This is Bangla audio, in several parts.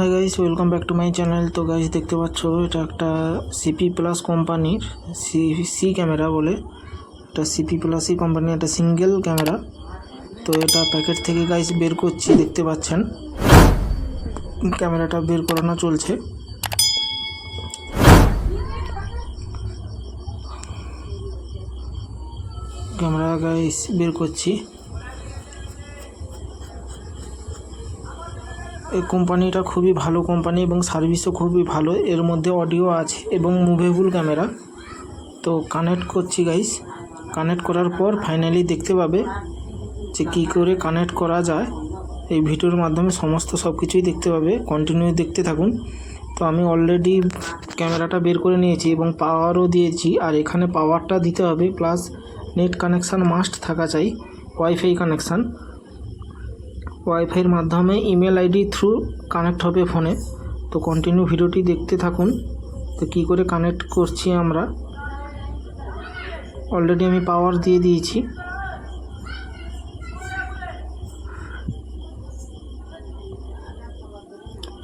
Hi guys welcome back to my channel তো গাইস দেখতে পাচ্ছ, এটা একটা সিপি প্লাস কোম্পানির সি সি ক্যামেরা বলে। এটা সিপি প্লাস সি একটা সিঙ্গেল ক্যামেরা তো এটা প্যাকেট থেকে গাইস বের করছি, দেখতে পাচ্ছেন। ক্যামেরাটা বের করানো চলছে। ক্যামেরা গাইস বের করছি। এই কোম্পানিটা খুবই ভালো কোম্পানি এবং সার্ভিসও খুবই ভালো। এর মধ্যে অডিও আছে এবং মুভেবল ক্যামেরা তো কানেক্ট করছি গাইস কানেক্ট করার পর ফাইনালি দেখতে পাবে যে কী করে কানেক্ট করা যায়। এই ভিডিওর মাধ্যমে সমস্ত সব কিছুই দেখতে পাবে। কন্টিনিউ দেখতে থাকুন। তো আমি অলরেডি ক্যামেরাটা বের করে নিয়েছি এবং পাওয়ারও দিয়েছি। আর এখানে পাওয়ারটা দিতে হবে প্লাস নেট কানেকশান মাস্ট থাকা চাই ওয়াইফাই কানেকশান ওয়াইফাইয়ের মাধ্যমে ইমেল আইডি থ্রু কানেক্ট হবে ফোনে। তো কন্টিনিউ ভিডিওটি দেখতে থাকুন। তো কী করে কানেক্ট করছি আমরা? অলরেডি আমি পাওয়ার দিয়ে দিয়েছি।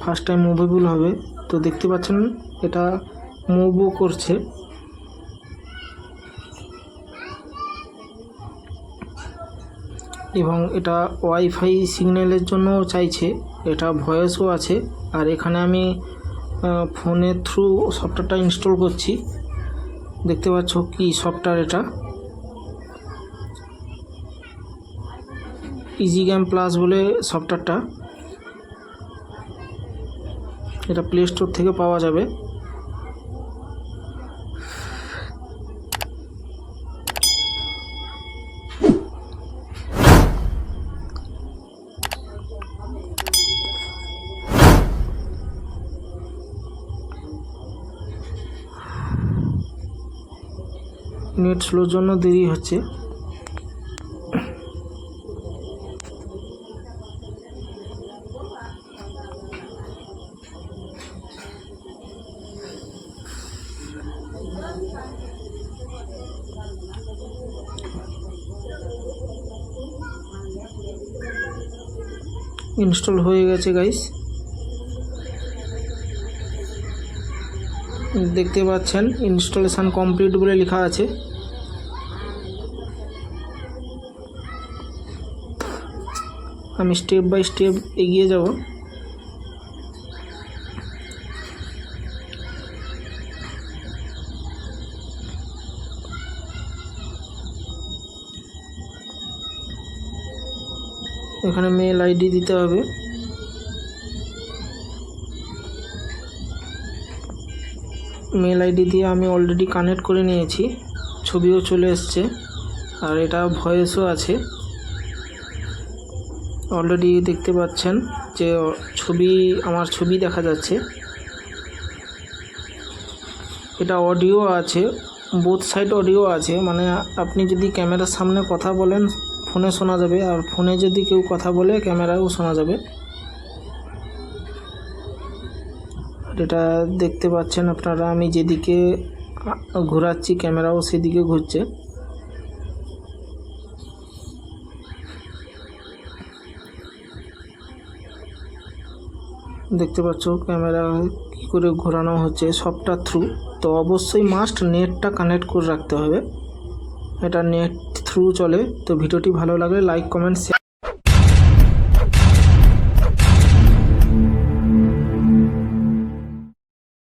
ফার্স্ট টাইম মুভেবল হবে। তো দেখতে পাচ্ছেন, এটা মুভও করছে। এবং এটা ওয়াইফাই সিগন্যালের জন্য চাইছে। এটা ভয়েসও আছে। আর এখানে আমি ফোনের থ্রু সফটওয়্যারটা ইনস্টল করছি। দেখতে পাচ্ছ কি সফটওয়্যার এটা। ইজি গেম প্লাস বলে সফটওয়্যারটা। এটা প্লে স্টোর থেকে পাওয়া যাবে। নেট স্লোর জন্য দেরি হচ্ছে। ইনস্টল হয়ে গেছে গাইস দেখতে পাচ্ছেন, ইনস্টলেশন কমপ্লিট বলে লেখা আছে। আমি স্টেপ বাই স্টেপ এগিয়ে যাব। এখানে মেল আইডি দিতে হবে। মেল আইডি দিয়ে আমি অলরেডি কানেক্ট করে নিয়েছি। ছবিও চলে এসছে। আর এটা ভয়েসও আছে। অলরেডি দেখতে পাচ্ছেন যে ছবি, আমার ছবি দেখা যাচ্ছে। এটা অডিও আছে বোথ সাইড অডিও আছে মানে আপনি যদি ক্যামেরার সামনে কথা বলেন, ফোনে শোনা যাবে, আর ফোনে যদি কেউ কথা বলে ক্যামেরাও শোনা যাবে। এটা দেখতে পাচ্ছেন আপনারা, আমি যেদিকে ঘোরাচ্ছি, ক্যামেরাও সেদিকে ঘুরছে। দেখতে পাচ্ছ ক্যামেরা কী করে ঘোরানো হচ্ছে, সবটা থ্রু তো অবশ্যই মাস্ট নেটটা কানেক্ট করে রাখতে হবে। এটা নেট থ্রু চলে। তো ভিডিওটি ভালো লাগলে লাইক কমেন্ট শেয়ার